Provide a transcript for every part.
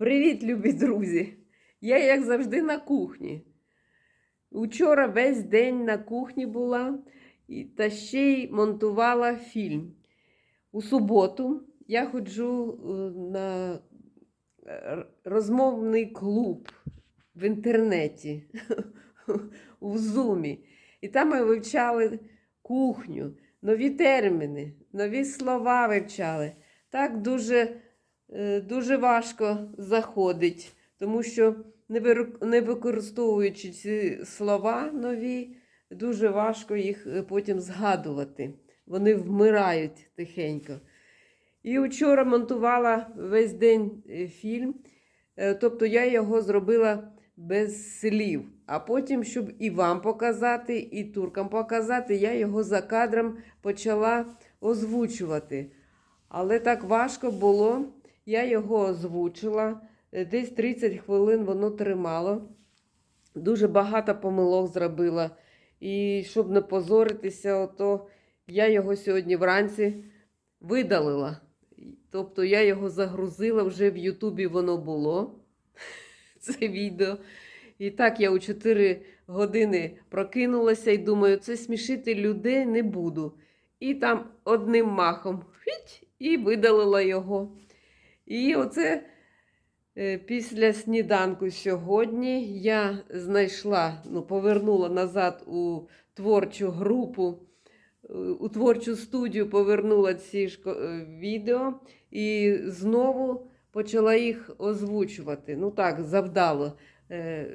Привіт, любі друзі! Я, як завжди, на кухні. Учора весь день на кухні була та ще й монтувала фільм. У суботу я ходжу е, на е, розмовний клуб в інтернеті, у Зумі. І там ми вивчали кухню, нові терміни, нові слова вивчали. Так дуже дуже важко заходить, тому що не використовуючи ці слова нові, дуже важко їх е, потім згадувати. Вони вмирають тихенько. І вчора монтувала весь день е, фільм, е, тобто я його зробила без слів. А потім, щоб і вам показати, і туркам показати, я його за кадром почала озвучувати. Але так важко було. Я його озвучила. Е, Десь 30 хвилин воно тримало. Дуже багато помилок зробила. І щоб не позоритися, ото я його сьогодні вранці видалила. Тобто я його загрузила, вже в Ютубі воно було. Це відео. І так я у 4 години прокинулася і думаю, це смішити людей не буду. І там одним махом і видалила його. І оце е, після сніданку сьогодні я знайшла, ну, повернула назад у творчу групу, е, у творчу студію повернула ці е, відео і знову почала їх озвучувати. Ну так, завдало.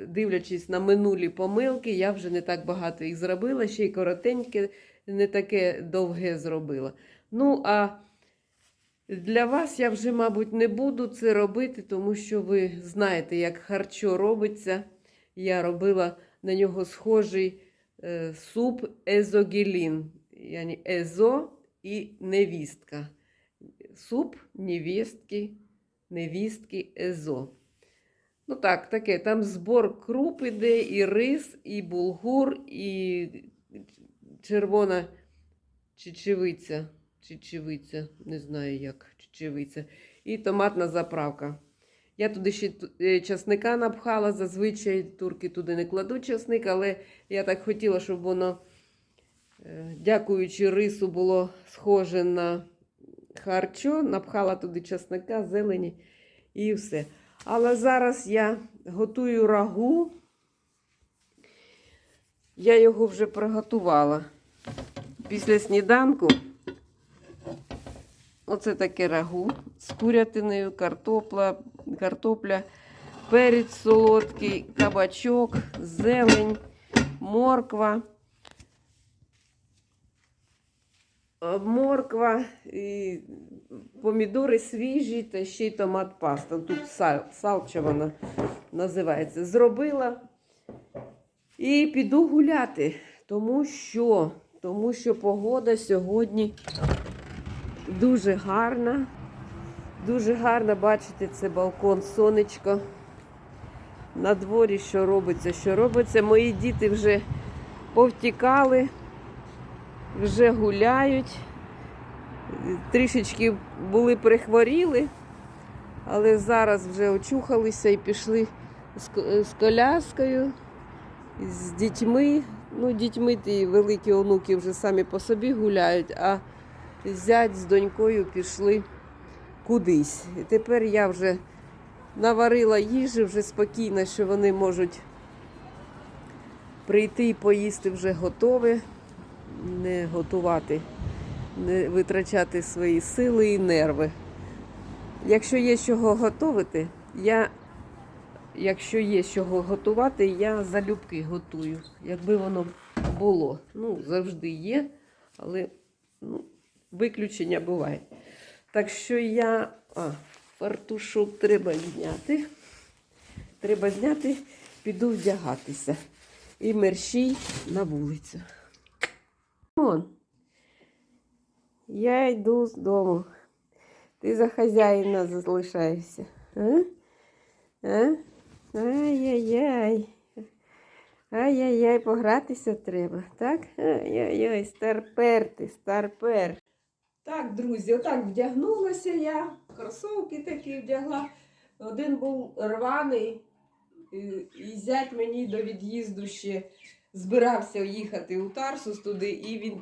Дивлячись на минулі помилки, я вже не так багато їх зробила, ще й коротеньке, не таке довге зробила. Ну, а для вас я вже, мабуть, не буду це робити, тому що ви знаєте, як харчо робиться. Я робила на нього схожий е, суп езогелін. Яні езо і невістка. Суп невістки, невістки езо. Ну так, таке. Там збор круп іде, і рис, і булгур, і червона чечевиця. Чечевиця, не знаю як, чечевиця. І томатна заправка. Я туди ще е, часника напхала. Зазвичай турки туди не кладуть часник, але я так хотіла, щоб воно, е, дякуючи рису, було схоже на харчо. Напхала туди часника, зелені і все. Але зараз я готую рагу. Я його вже приготувала. Після сніданку оце таке рагу з курятиною, картопля, картопля, перець солодкий, кабачок, зелень, морква. Е, Морква, і помідори свіжі та ще й томат паста. Тут сал, салча вона називається. Зробила і піду гуляти, тому що, тому що погода сьогодні дуже гарна. Дуже гарно бачите, це балкон, сонечко. На дворі що робиться, що робиться. Мої діти вже повтікали, вже гуляють. Трішечки були прихворіли, але зараз вже очухалися і пішли з, коляскою, з дітьми. Ну, дітьми ті великі онуки вже самі по собі гуляють, а зять з донькою пішли кудись. І тепер я вже наварила їжі вже спокійно, що вони можуть прийти і поїсти вже готове, не готувати, не витрачати свої сили і нерви. Якщо є чого готувати, я, якщо є чого готувати, я залюбки готую, якби воно було. Ну, завжди є, але ну, виключення буває. Так що я. А, фартушок треба зняти. Треба зняти, піду вдягатися. І мерщій на вулицю. Вон. Я йду з дому. Ти за хазяїна залишаєшся. А? Ай-яй-яй. Ай-яй-яй, погратися треба, так? Ай-яй-яй, старпер ти, старпер. Так, друзі, отак вдягнулася я, кросовки такі вдягла. Один був рваний, і, зять мені до від'їзду ще збирався їхати у Тарсус туди, і він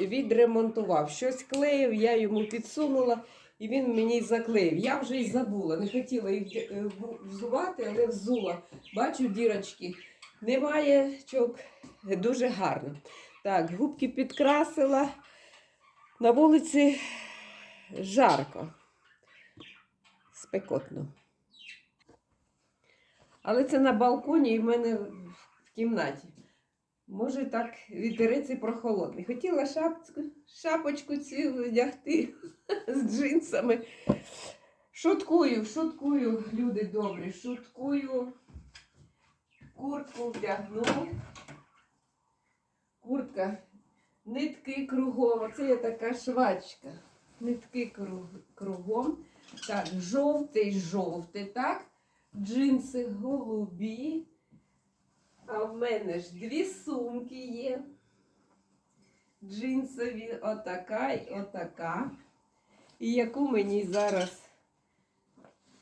відремонтував. Щось клеїв, я йому підсунула, і він мені заклеїв. Я вже й забула, не хотіла їх е, взувати, але взула. Бачу дірочки. Немає чок. Дуже гарно. Так, губки підкрасила. На вулиці жарко. Спекотно. Але це на балконі і в мене в кімнаті. Може так вітерець прохолодний. Хотіла шапочку, шапочку цю вдягти з джинсами. Шуткую, шуткую, люди добрі, шуткую. Куртку вдягну. Куртка, нитки кругом. Оце я така швачка. Нитки круг- кругом. Так, жовтий, жовтий, так? Джинси голубі. А в мене ж дві сумки є. Джинсові отака і отака. І яку мені зараз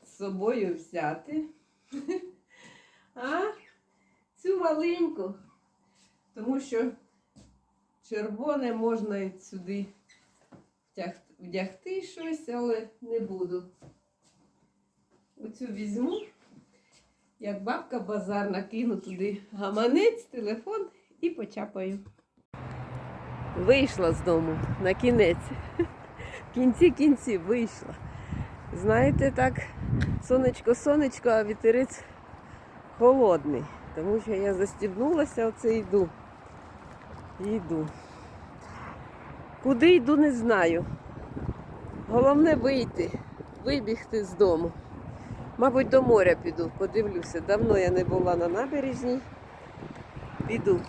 з собою взяти? А? Цю маленьку. Тому що червоне можна і сюди вдягти щось, але не буду. Оцю візьму, як бабка базарна, кину туди гаманець, телефон і почапаю. Вийшла з дому на кінець. В кінці кінці вийшла. Знаєте, так, сонечко, сонечко, а вітерець холодний. Тому що я застібнулася, оце йду. Йду. Куди йду, не знаю. Головне вийти, вибігти з дому. Мабуть, до моря піду, подивлюся. Давно я не була на набережній. Піду.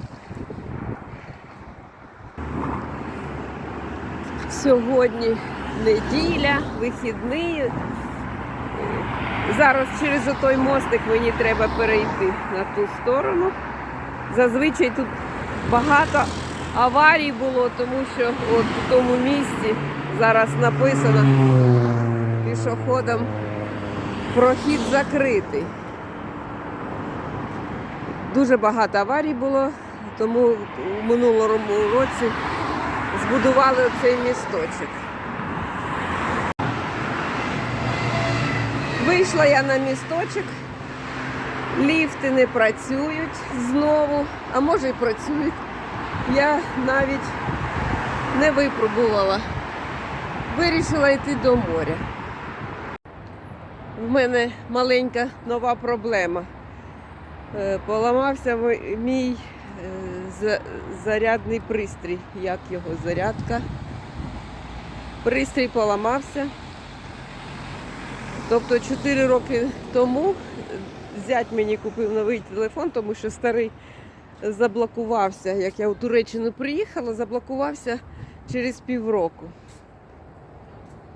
Сьогодні неділя, вихідний. Зараз через той мостик мені треба перейти на ту сторону. Зазвичай тут багато аварій було, тому що от в тому місці зараз написано пішоходом прохід закритий. Дуже багато аварій було, тому у минулому році збудували оцей місточок. Вийшла я на місточок, ліфти не працюють знову, а може і працюють. Я навіть не випробувала. Вирішила йти до моря. В мене маленька нова проблема. Е, Поламався мій- е, за- зарядний пристрій. Як його зарядка? Пристрій поламався. Тобто 4 роки тому зять мені купив новий телефон, тому що старий заблокувався. Як я у Туреччину приїхала, заблокувався через півроку.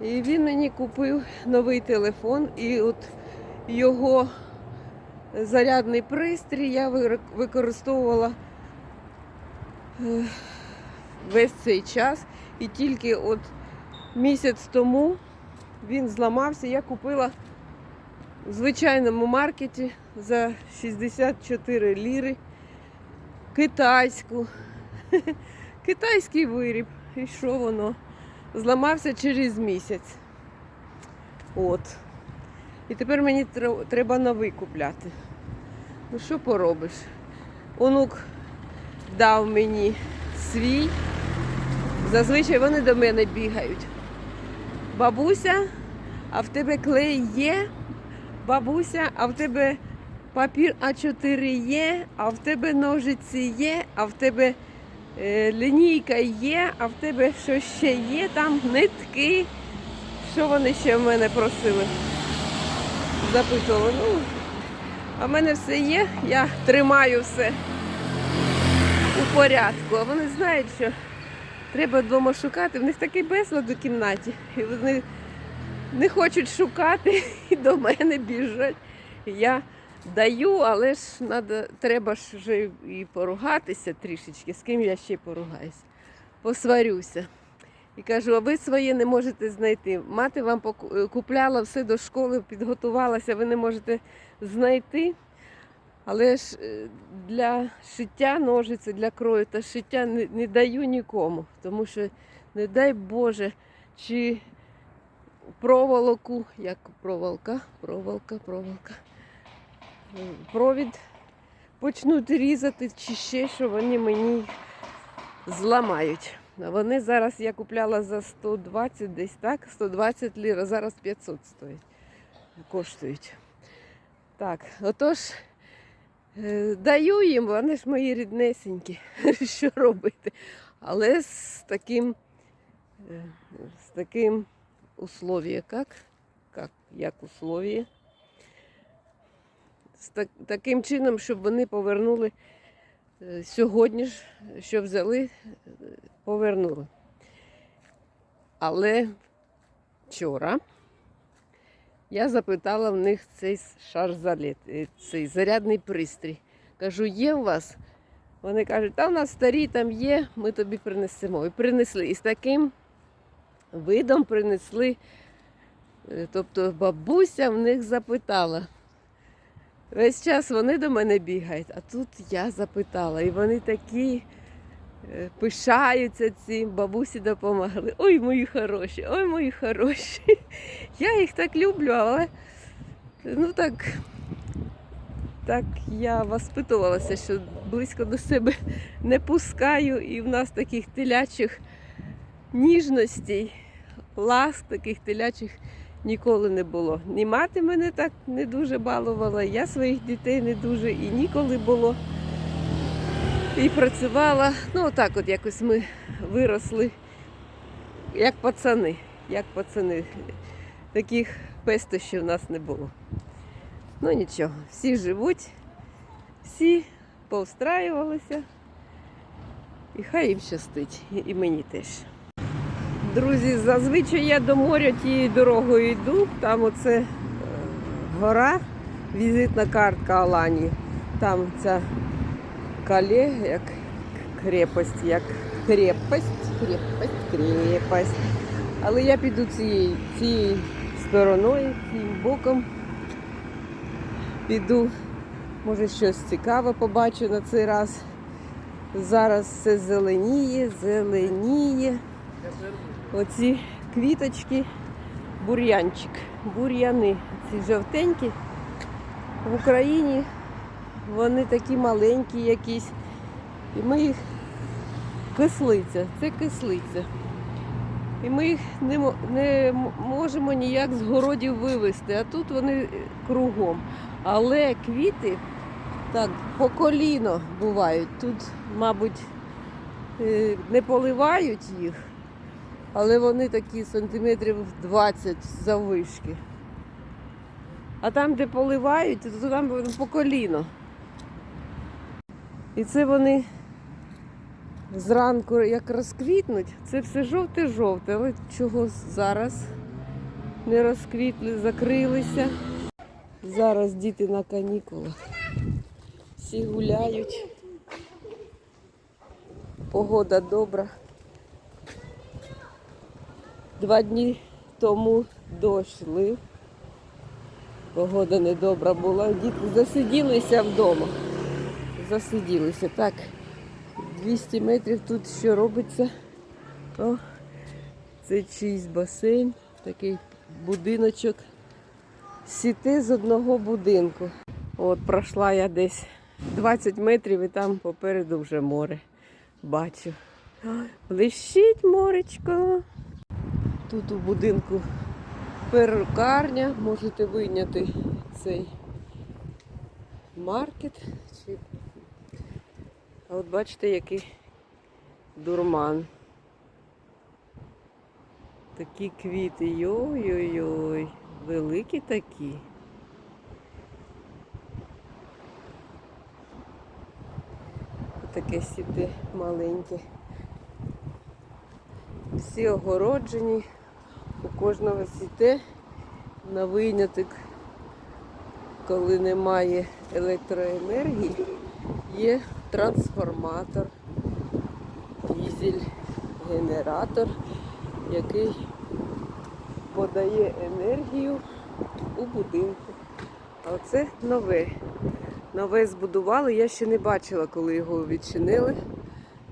І він мені купив новий телефон, і от його зарядний пристрій я використовувала е, весь цей час. І тільки от місяць тому він зламався. Я купила в звичайному маркеті за 64 ліри китайську. Китайський виріб. І що воно? Зламався через місяць. От. І тепер мені треба новий купляти. Ну що поробиш? Онук дав мені свій. Зазвичай вони до мене бігають. Бабуся, а в тебе клей є? Бабуся, а в тебе папір А4 є, а в тебе ножиці є, а в тебе е, лінійка є, а в тебе що ще є, там нитки. Що вони ще в мене просили? Запитували. Ну, а в мене все є, я тримаю все у порядку. А вони знають, що треба вдома шукати. В них такий безлад у кімнаті. І вони не хочуть шукати і до мене біжать. Я даю, але ж надо, треба ж вже і поругатися трішечки. З ким я ще поругаюся? Посварюся. І кажу, а ви своє не можете знайти. Мати вам купляла все до школи, підготувалася, ви не можете знайти. Але ж е, для шиття ножиці, для крою та шиття не, не даю нікому, тому що, не дай Боже, чи проволоку, як проволока, проволока, проволока, провід почнуть різати, чи ще що вони мені зламають. Вони зараз я купляла за 120 десь так, 120 лір, а зараз 500 стоїть, коштують. Так, отож. Е, Даю їм, вони ж мої ріднесенькі, що робити. Але з таким, е, з таким условіє, як? Як, як условіє? Таким чином, щоб вони повернули е, сьогодні ж, що взяли, е, повернули. Але вчора я запитала в них цей шарзалет, е, цей зарядний пристрій. Кажу, є у вас? Вони кажуть, та у нас старі там є, ми тобі принесемо. І принесли. І з таким видом принесли. Тобто бабуся в них запитала. Весь час вони до мене бігають, а тут я запитала. І вони такі е, пишаються цим, бабусі допомогли. Ой, мої хороші, ой, мої хороші. Я їх так люблю, але ну так, так я воспитувалася, що близько до себе не пускаю, і в нас таких телячих ніжностей, ласк таких телячих ніколи не було. Ні мати мене так не дуже балувала, я своїх дітей не дуже і ніколи було. І працювала. Ну, отак от якось ми виросли, як пацани, як пацани. Таких пестощів в нас не було. Ну нічого, всі живуть, всі повстраювалися. І хай їм щастить, і- мені теж. Друзі, зазвичай я до моря тією дорогою йду. Там оце е, гора, візитна картка Алані. Там ця кале, як крепость, як крепость, крепость, крепость. Але я піду цією, цією стороною, цим боком. Піду, може щось цікаве побачу на цей раз. Зараз все зеленіє, зеленіє. Оці квіточки, бур'янчик, бур'яни, ці жовтенькі. В Україні вони такі маленькі якісь. І ми їх кислиця, це кислиця. І ми їх не, не можемо ніяк з городів вивезти, а тут вони кругом. Але квіти так по коліно бувають. Тут, мабуть, е, не поливають їх, але вони такі сантиметрів 20 заввишки. А там, де поливають, то там по коліно. І це вони зранку як розквітнуть, це все жовте-жовте, але чого зараз не розквітли, закрилися. Зараз діти на канікулах. Всі гуляють. Погода добра. Два дні тому дощ. Погода недобра була. Діти засиділися вдома. Засиділися. Так, 200 метрів тут що робиться. О, це чийсь басейн, такий будиночок. Сіти з одного будинку. От пройшла я десь 20 метрів і там попереду вже море. Бачу. Блищить моречко. Тут у будинку перукарня. Можете вийняти цей маркет. А от бачите, який дурман. Такі квіти. Йой-йой-йой. Великі такі. Таке сіти маленьке. Всі огороджені, у кожного сіте на виняток, коли немає електроенергії, є трансформатор, дізель, генератор який подає енергію у будинку. А оце нове. Нове збудували. Я ще не бачила, коли його відчинили.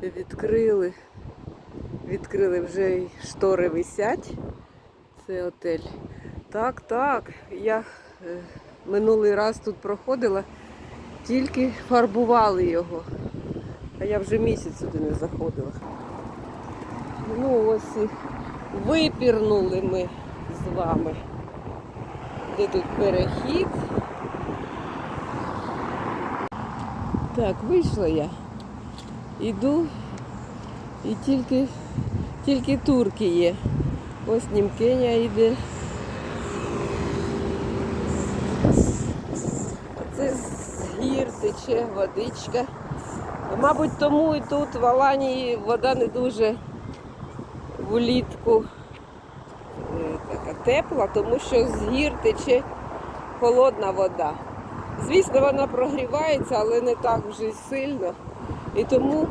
Відкрили. Відкрили вже й штори висять. Це отель. Так, так. Я е, минулий раз тут проходила, тільки фарбували його. А я вже місяць сюди не заходила. Ну ось і випірнули ми з вами. Де тут перехід? Так, вийшла я. Іду і тільки, тільки турки є. Ось Німкеня йде. Це з гір тече водичка. Мабуть, тому і тут в Аланії вода не дуже влітку е, така тепла, тому що з гір тече холодна вода. Звісно, вона прогрівається, але не так вже сильно. І тому,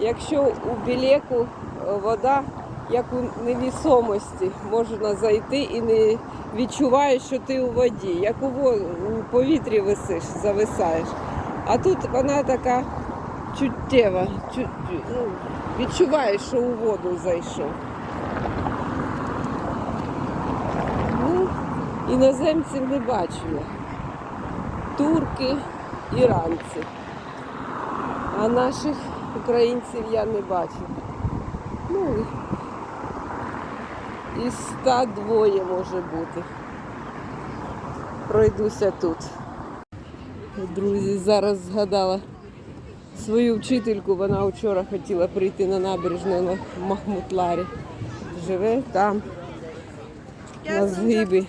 якщо у білеку е, вода, як у невісомості, можна зайти і не відчуваєш, що ти у воді, як у, повітрі висиш, зависаєш. А тут вона така чуттєва, чу- чу- ну, відчуваєш, що у воду зайшов. Ну, іноземців не бачу. Турки, іранці. А наших українців я не бачу. Ну, і ста двоє може бути. Пройдуся тут. Друзі, зараз згадала свою вчительку, вона вчора хотіла прийти на набережну на Махмутларі. Живе там, на згибі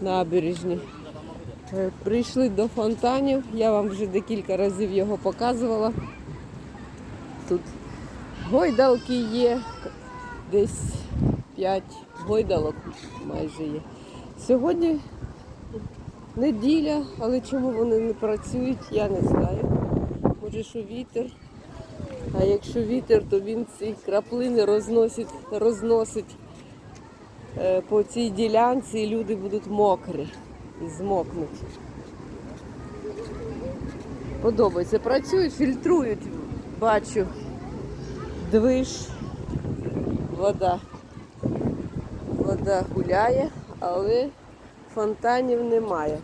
набережні. Е, Прийшли до фонтанів, я вам вже декілька разів його показувала. Тут гойдалки є, десь 5 гойдалок майже є. Сьогодні неділя, але чому вони не працюють, я не знаю. Може, що вітер. А якщо вітер, то він ці краплини розносить, розносить е, по цій ділянці і люди будуть мокрі і змокнуть. Подобається. Працюють, фільтрують, бачу. Движ, вода. Вода гуляє, але фонтанів немає.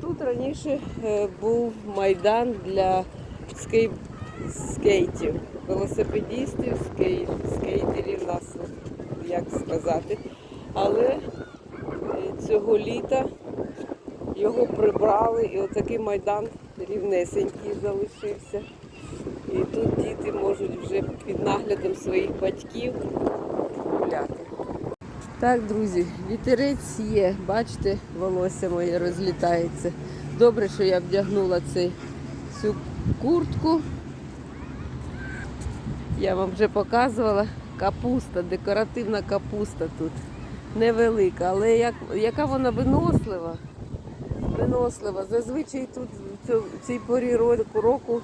Тут раніше е, був майдан для скейт... скейтів, велосипедістів, скейт... скейтерів, нас, як сказати. Але е, цього літа його прибрали і отакий майдан рівнесенький залишився. І тут діти можуть вже під наглядом своїх батьків. Так, друзі, вітерець є. Бачите, волосся моє розлітається. Добре, що я вдягнула цей, цю куртку. Я вам вже показувала. Капуста, декоративна капуста тут. Невелика, але як, яка вона винослива. Винослива. Зазвичай тут в цій порі року,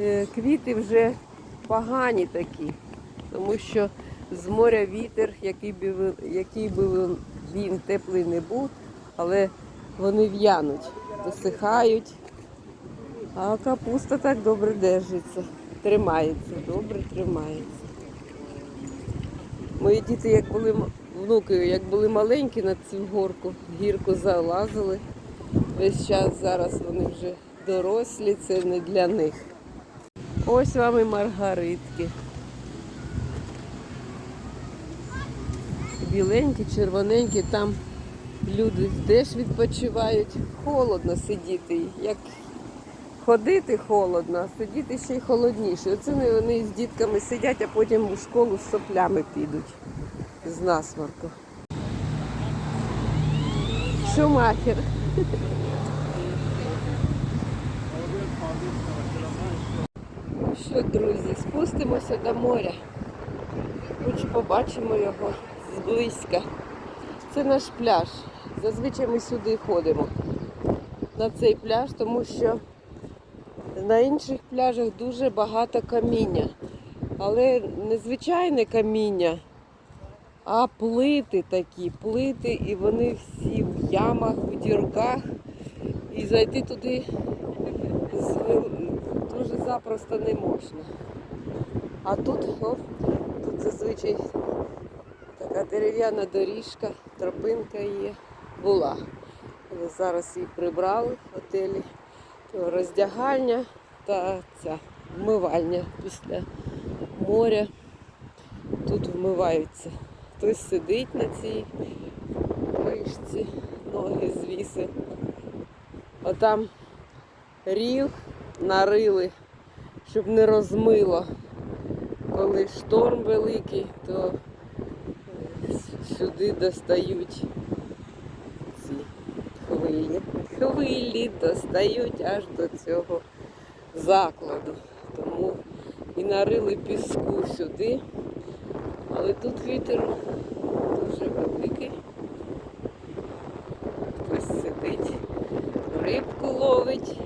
е, квіти вже погані такі, тому що з моря вітер, який би, який би він- теплий не був, але вони в'януть, досихають. А капуста так добре держиться, тримається, добре тримається. Мої діти, як були внуки, як були маленькі на цю горку, гірку залазили. Весь час зараз вони вже дорослі, це не для них. Ось вам і маргаритки. Біленькі, червоненькі, там люди теж відпочивають. Холодно сидіти. Як ходити холодно, а сидіти ще й холодніше. Оце вони- з дітками сидять, а потім у школу з соплями підуть з насморку. Шумахер. Що, друзі, спустимося до моря. Хоч побачимо його зблизька. Це наш пляж. Зазвичай ми сюди ходимо. На цей пляж, тому що на інших пляжах дуже багато каміння. Але не звичайне каміння, А плити такі, плити, і вони всі в ямах, в дірках. І зайти туди дуже запросто не можна. А тут, о, тут зазвичай дерев'яна доріжка, тропинка є, була. Зараз її прибрали в готелі. Роздягальня та ця вмивальня після моря. Тут вмиваються. Хтось сидить на цій вишці, ноги звіси. Отам рів нарили, щоб не розмило. Коли шторм великий, то сюди достають ці хвилі. Хвилі достають аж до цього закладу. Тому і нарили піску сюди. Але тут вітер дуже великий. Хтось сидить, рибку ловить.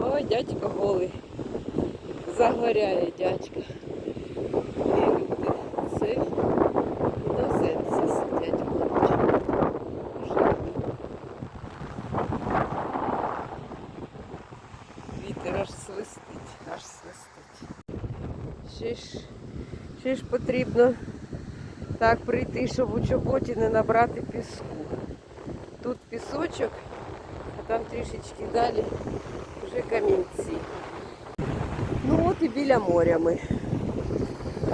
О, дядько голий. Загоряє дядька. І люди. Це іноземці сидять мабуть. Живі. Вітер аж свистить, аж свистить. Ще ж, ж потрібно так прийти, щоб у чоботі не набрати піску. Тут пісочок, а там трішечки далі вже камінці. Ну от і біля моря ми.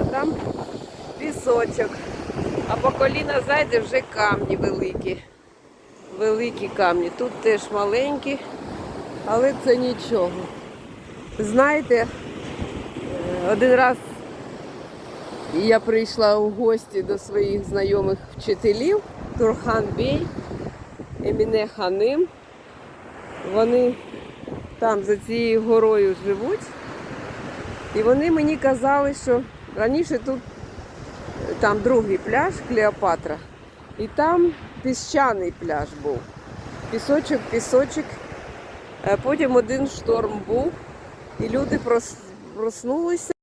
А там пісочок. А по коліна ззаді вже камні великі. Великі камні. Тут теж маленькі, але це нічого. Знаєте, е, один раз я прийшла у гості до своїх знайомих вчителів Турхан Бей, Еміне Ханим. Вони там за цією горою живуть. І вони мені казали, що раніше тут там другий пляж Клеопатра, і там піщаний пляж був. Пісочок, пісочок. Е, Потім один шторм був, і люди проснулися.